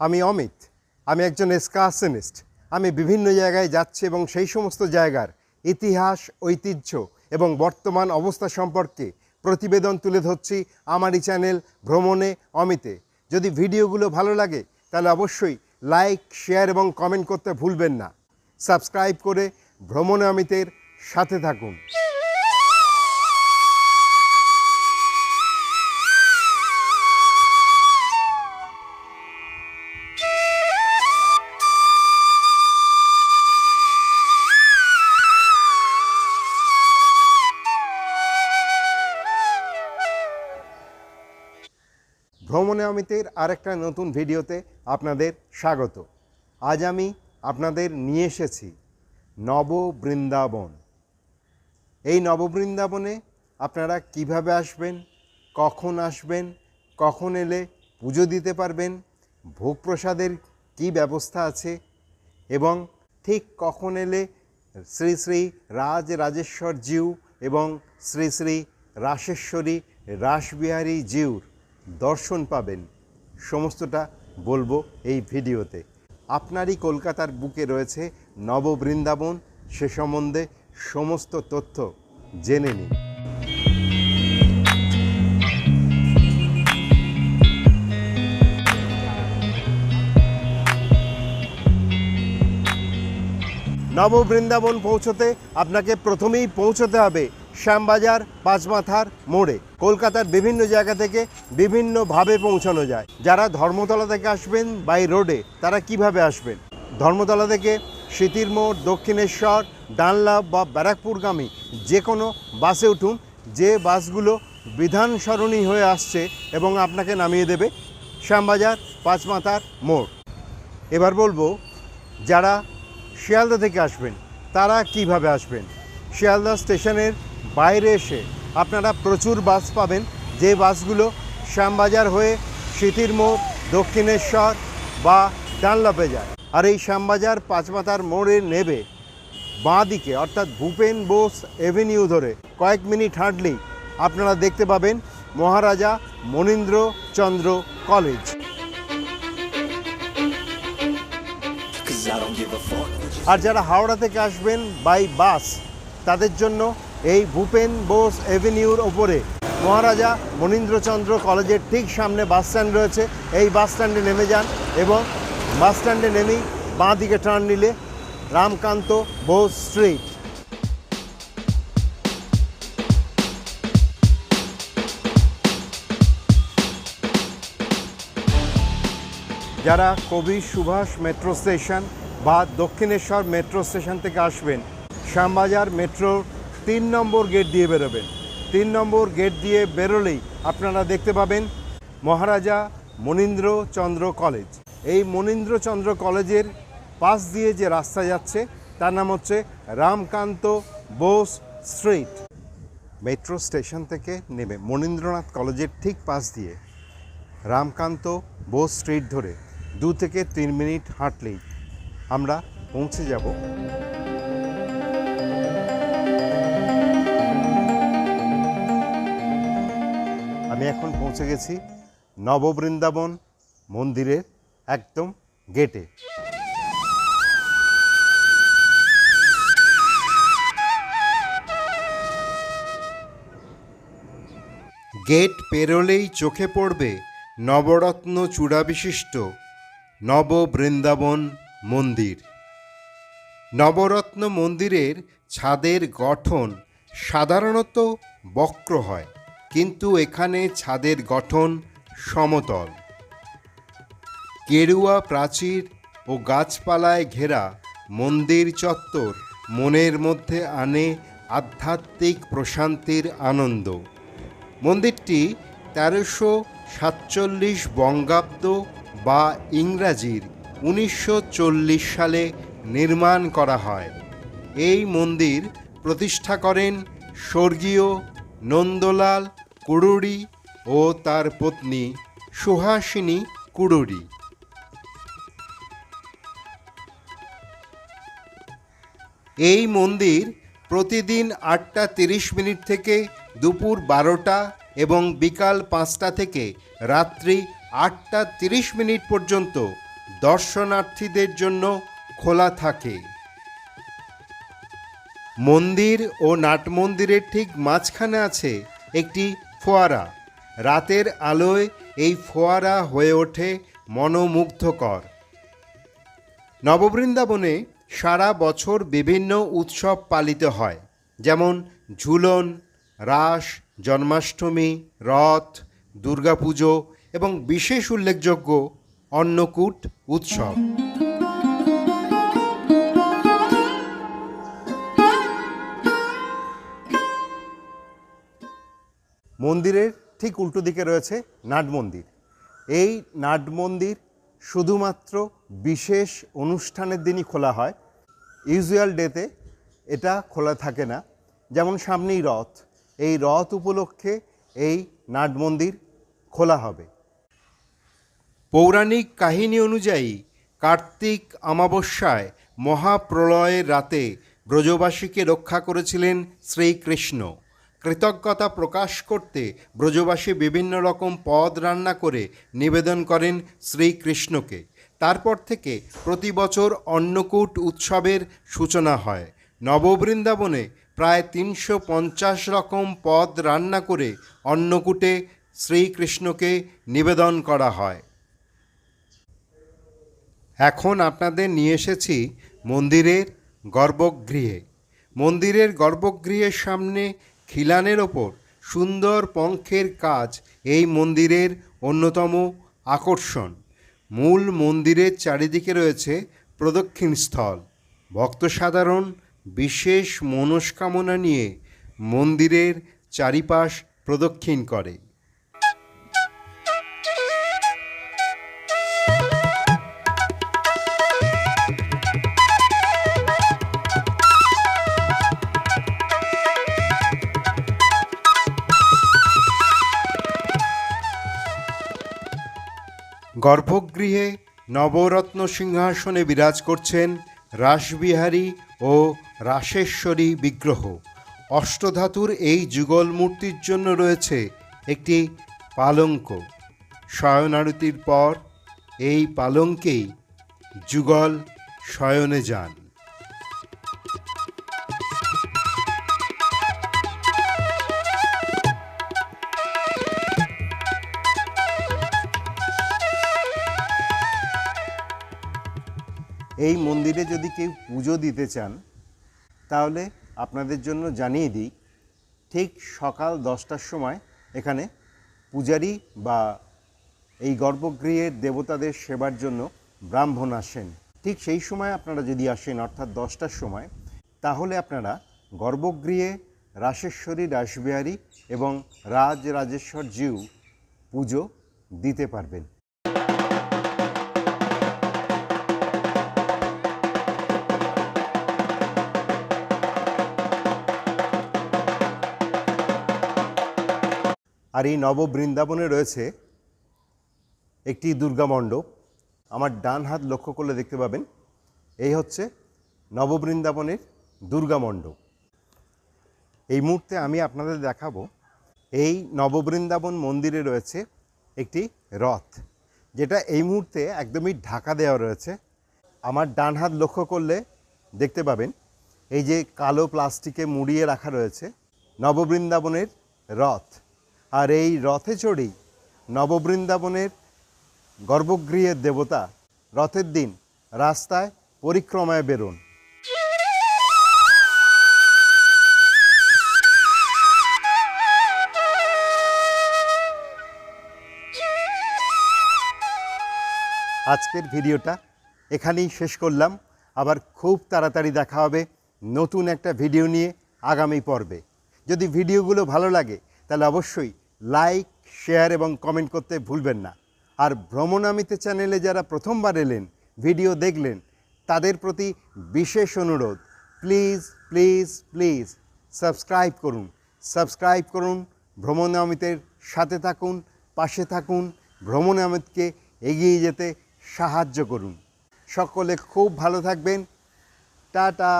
আমি অমিত, আমি একজন এসকাশনিস্ট আমি বিভিন্ন জায়গায় যাচ্ছি এবং সেই সমস্ত জায়গার ইতিহাস, ঐতিহ্য এবং বর্তমান অবস্থা সম্পর্কে প্রতিবেদন তুলে ধরছি আমারই চ্যানেল ভ্রমণে অমিতে। যদি ভিডিওগুলো ভালো লাগে, তাহলে অবশ্যই লাইক, শেয়ার এবং কমেন্ট করতে ভুলবেন না। সাবস্ক্রাইব করে ভ্রমণে অমিতের সাথে থাকুন। ভ্রমণে অমিতের আরেকটা নতুন ভিডিওতে আপনাদের স্বাগত। আজ আমি আপনাদের নিয়ে এসেছি নববৃন্দাবন এই নববৃন্দাবনে আপনারা কীভাবে আসবেন, কখন আসবেন, কখন এলে পুজো দিতে পারবেন, ভোগ প্রসাদের কী ব্যবস্থা আছে এবং ঠিক কখন এলে শ্রী শ্রী রাজ রাজেশ্বর জিউ এবং শ্রী শ্রী রাসেশ্বরী রাসবিহারী জিউর দর্শন পাবেন। সমস্তটা বলব এই ভিডিওতে। আপনারই কলকাতার বুকে রয়েছে নববৃন্দাবন সে সম্বন্ধে সমস্ত তথ্য জেনে নিন। নববৃন্দাবন পৌঁছতে আপনাকে প্রথমেই পৌঁছতে হবে শ্যামবাজার, পাঁচমাথার মোড়ে। কলকাতার বিভিন্ন জায়গা থেকে বিভিন্নভাবে পৌঁছানো যায়। যারা ধর্মতলা থেকে আসবেন বাই রোডে তারা কীভাবে আসবেন? ধর্মতলা থেকে স্মৃতির মোড়, দক্ষিণেশ্বর ডানলাভ বা ব্যারাকপুরগামী যে কোনো বাসে উঠুন। যে বাসগুলো বিধান সরণী হয়ে আসছে এবং আপনাকে নামিয়ে দেবে শ্যামবাজার, পাঁচমাথার মোড়। এবার বলব, যারা শিয়ালদা থেকে আসবেন, তারা কীভাবে আসবেন? শিয়ালদা স্টেশনের বাইরে এসে আপনারা প্রচুর বাস পাবেন। যে বাসগুলো শ্যামবাজার হয়ে স্মৃতির মোড়, দক্ষিণেশ্বর বা ডানলাপে যায়। আর এই শ্যামবাজার পাঁচমাথার মোড়ে নেবে বাঁ দিকে অর্থাৎ ভূপেন বোস এভিনিউ ধরে। কয়েক মিনিট হাঁটলেই আপনারা দেখতে পাবেন মহারাজা মনীন্দ্র চন্দ্র কলেজ। আর যারা হাওড়া থেকে আসবেন বাই বাস তাদের জন্য এই ভূপেন বোস এভিনিউর ওপরে। মহারাজা মনীন্দ্রচন্দ্র কলেজের ঠিক সামনে বাস স্ট্যান্ড রয়েছে। এই বাস স্ট্যান্ডে নেমে যান এবং বাস স্ট্যান্ডে নেমেই বাঁ দিকে টার্ন নিলে রামকান্ত বোস স্ট্রিট। যারা কবি সুভাষ মেট্রো স্টেশন বা দক্ষিণেশ্বর মেট্রো স্টেশন থেকে আসবেন, শ্যামবাজার মেট্রোর তিন নম্বর গেট দিয়ে বেরোবেন। তিন নম্বর গেট দিয়ে বেরোলেই আপনারা দেখতে পাবেন মহারাজা মনীন্দ্র চন্দ্র কলেজ। এই মনীন্দ্র চন্দ্র কলেজের পাশ দিয়ে যে রাস্তা যাচ্ছে, তার নাম হচ্ছে Ramkanta Bose street. Metro station থেকে নেমে মনীন্দ্রনাথ কলেজের ঠিক পাশ দিয়ে রামকান্ত বোস স্ট্রিট ধরে দু থেকে তিন মিনিট হাঁটলেই আমরা পৌঁছে যাব আমি এখন পৌঁছে গেছি নববৃন্দাবন মন্দিরের একদম গেটে। গেট পেরোলেই চোখে পড়বে নবরত্ন চূড়াবিশিষ্ট নববৃন্দাবন মন্দির। নবরত্ন মন্দিরের ছাদের গঠন সাধারণত বক্র হয়। কিন্তু এখানে ছাদের গঠন সমতল। কেরুয়া প্রাচীর ও গাছপালায় ঘেরা মন্দির চত্বর মনের মধ্যে আনে আধ্যাত্মিক প্রশান্তির আনন্দ। মন্দিরটি তেরোশো সাতচল্লিশ বঙ্গাব্দ বা ইংরাজির উনিশশো চল্লিশ সালে নির্মাণ করা হয়। এই মন্দির প্রতিষ্ঠা করেন স্বর্গীয় নন্দলাল কুড়ুরি ও তার পত্নী সুহাসিনী কুড়ুরি এই মন্দির প্রতিদিন আটটা তিরিশ মিনিট থেকে দুপুর বারোটা এবং বিকাল পাঁচটা থেকে রাত্রি আটটা তিরিশ মিনিট পর্যন্ত দর্শনার্থীদের জন্য খোলা থাকে। মন্দির ও নাট মন্দিরের ঠিক মাঝখানে আছে একটি ফোয়ারা। রাতের আলোয় এই ফোয়ারা হয়ে ওঠে মনোমুগ্ধকর। নববৃন্দাবনে সারা বছর বিভিন্ন উৎসব পালিত হয়, যেমন ঝুলন, রাস, জন্মাষ্টমী, রথ, দুর্গাপুজো এবং বিশেষ উল্লেখযোগ্য অন্নকূট উৎসব। মন্দিরের ঠিক উল্টো দিকে রয়েছে নাট মন্দির। এই নাট মন্দির শুধুমাত্র বিশেষ অনুষ্ঠানের দিনই খোলা হয়। ইউজুয়াল ডেতে এটা খোলা থাকে না। যেমন সামনেই রথ, এই রথ উপলক্ষে এই নাট মন্দির খোলা হবে। পৌরাণিক কাহিনী অনুযায়ী কার্তিক অমাবস্যায় মহাপ্রলয়ের রাতে ব্রজবাসীকে রক্ষা করেছিলেন শ্রীকৃষ্ণ। কৃতজ্ঞতা প্রকাশ করতে ব্রজবাসী বিভিন্ন রকম পদ রান্না করে নিবেদন করেন শ্রীকৃষ্ণকে। তারপর থেকে প্রতি বছর অন্নকূট উৎসবের সূচনা হয়। নববৃন্দাবনে প্রায় তিনশো পঞ্চাশ রকম পদ রান্না করে অন্নকূটে শ্রীকৃষ্ণকে নিবেদন করা হয়। এখন আপনাদের নিয়ে এসেছি মন্দিরের গর্ভগৃহে। মন্দিরের গর্ভগৃহের সামনে খিলানের ওপর সুন্দর পঙ্খের কাজ এই মন্দিরের অন্যতম আকর্ষণ। মূল মন্দিরের চারিদিকে রয়েছে প্রদক্ষিণ স্থল। ভক্ত সাধারণ বিশেষ মনস্কামনা নিয়ে মন্দিরের চারিপাশ প্রদক্ষিণ করে। গর্ভগৃহে নবরত্ন সিংহাসনে বিরাজ করছেন রাসবিহারী ও রাসেশ্বরী বিগ্রহ। অষ্টধাতুর এই যুগল মূর্তির জন্য রয়েছে একটি পালঙ্ক। শয়নারতির পর এই পালঙ্কেই যুগল শয়নে যান। এই মন্দিরে যদি কেউ পুজো দিতে চান, তাহলে আপনাদের জন্য জানিয়ে দিই, ঠিক সকাল দশটার সময় এখানে পূজারি বা এই গর্ভগৃহের দেবতাদের সেবার জন্য ব্রাহ্মণ আসেন। ঠিক সেই সময় আপনারা যদি আসেন, অর্থাৎ দশটার সময়, তাহলে আপনারা গর্ভগৃহে রাসেশ্বরী, রাসবিহারী এবং রাজ রাজেশ্বর জিউ পুজো দিতে পারবেন। আর এই নববৃন্দাবনে রয়েছে একটি দুর্গা মণ্ডপ। আমার ডান হাত লক্ষ্য করলে দেখতে পাবেন, এই হচ্ছে নববৃন্দাবনের দুর্গা মণ্ডপ। এই মুহূর্তে আমি আপনাদের দেখাবো, এই নববৃন্দাবন মন্দিরে রয়েছে একটি রথ, যেটা এই মুহূর্তে একদমই ঢাকা দেওয়া রয়েছে। আমার ডান হাত লক্ষ্য করলে দেখতে পাবেন, এই যে কালো প্লাস্টিকে মুড়িয়ে রাখা রয়েছে নববৃন্দাবনের রথ। আর এই রথে চড়েই নববৃন্দাবনের গর্ভগৃহের দেবতা রথের দিন রাস্তায় পরিক্রমায় বেরোন। আজকের ভিডিওটা এখানেই শেষ করলাম। আবার খুব তাড়াতাড়ি দেখা হবে নতুন একটা ভিডিও নিয়ে আগামী পর্বে। যদি ভিডিওগুলো ভালো লাগে তাহলে অবশ্যই লাইক শেয়ার এবং কমেন্ট করতে ভুলবেন না। আর ভ্রমণামিতে চ্যানেলে যারা প্রথমবার এলেন ভিডিও দেখলেন, তাদের প্রতি বিশেষ অনুরোধ প্লিজ প্লিজ প্লিজ সাবস্ক্রাইব করুন। সাবস্ক্রাইব করুন, ভ্রমণামিতের সাথে থাকুন, পাশে থাকুন, ভ্রমণামিতকে এগিয়ে যেতে সাহায্য করুন। সকলে খুব ভালো থাকবেন। টাটা!